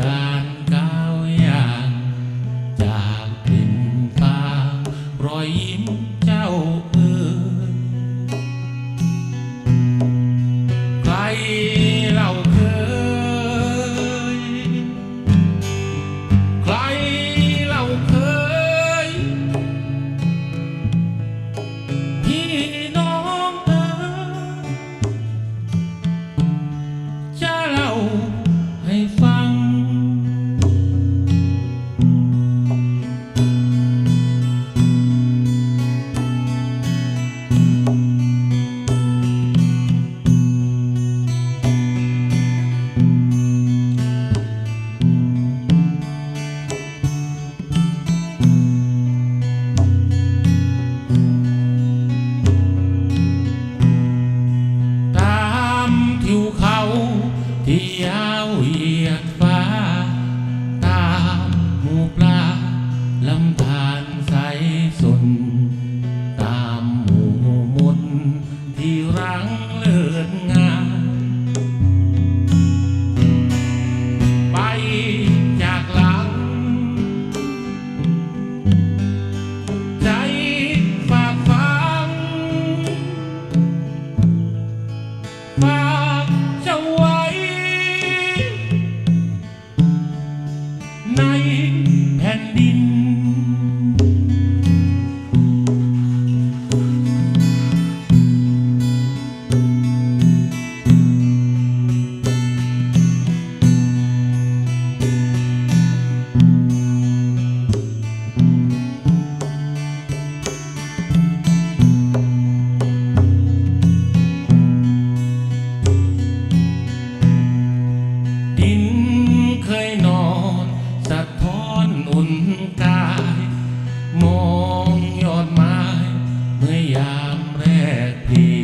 การก้าวย่างจากกลิ่นตารอยยิ้มเจ้าเอ่ยใคร ที่ยาวเหยียดฟ้า ตามหมู่ปลาลำธารใสสน ตามหมู่มนที่รังเลือศงา ยามแรกที